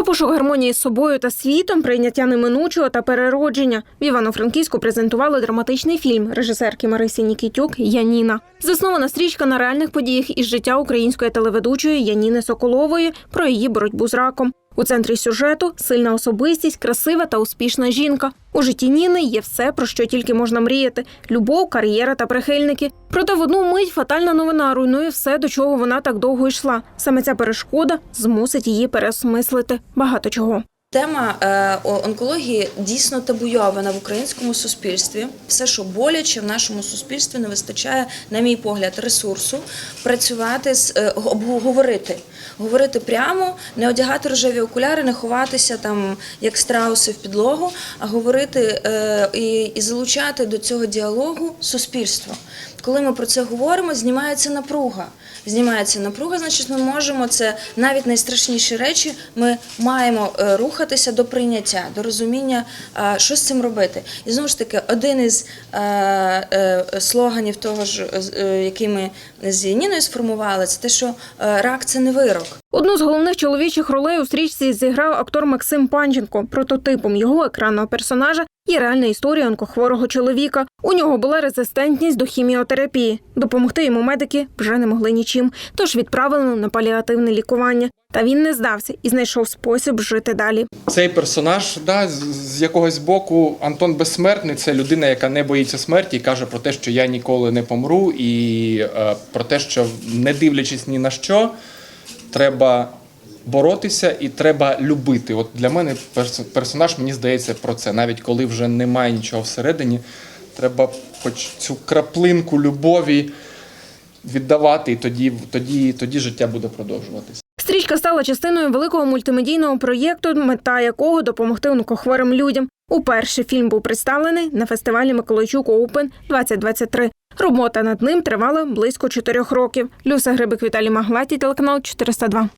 Про пошук гармонії з собою та світом, прийняття неминучого та переродження в Івано-Франківську презентували драматичний фільм режисерки Марисі Нікітюк Яніна. Заснована стрічка на реальних подіях із життя української телеведучої Яніни Соколової про її боротьбу з раком. У центрі сюжету сильна особистість, красива та успішна жінка. У житті Ніни є все, про що тільки можна мріяти: любов, кар'єра та прихильники. Проте в одну мить фатальна новина руйнує все, до чого вона так довго йшла. Саме ця перешкода змусить її переосмислити багато чого. Тема е, онкології дійсно табуйована в українському суспільстві. Все, що боляче в нашому суспільстві, не вистачає, на мій погляд, ресурсу працювати з е, об- говорити. Прямо, не одягати рожеві окуляри, не ховатися там як страуси в підлогу, а говорити е, і, залучати до цього діалогу суспільство. Коли ми про це говоримо, знімається напруга. Знімається напруга, значить, ми можемо це навіть найстрашніші речі. Ми маємо е, рухатися до прийняття, до розуміння, що з цим робити. І знову ж таки, один із е, е, слоганів того ж, е, який ми з Ніною сформували, це те, що рак це не вирок. Одну з головних чоловічих ролей у стрічці зіграв актор Максим Панченко. Прототипом його екранного персонажа є реальна історія онкохворого чоловіка. У нього була резистентність до хіміотерапії. Допомогти йому медики вже не могли нічим, тож відправили на паліативне лікування. Та він не здався і знайшов спосіб жити далі. Цей персонаж, да, з, якогось боку, Антон Безсмертний це людина, яка не боїться смерті і каже про те, що я ніколи не помру, і е, про те, що не дивлячись ні на що, треба боротися і треба любити. От для мене персонаж, мені здається, про це. Навіть коли вже немає нічого всередині, треба хоч цю краплинку любові віддавати, і тоді, тоді, тоді життя буде продовжуватися. Стрічка стала частиною великого мультимедійного проєкту, мета якого допомогти онкохворим людям. Уперше фільм був представлений на фестивалі Миколайчук Оупен 2023. Робота над ним тривала близько чотирьох років. Люся Грибик Віталій Маглаті, телеканал 402.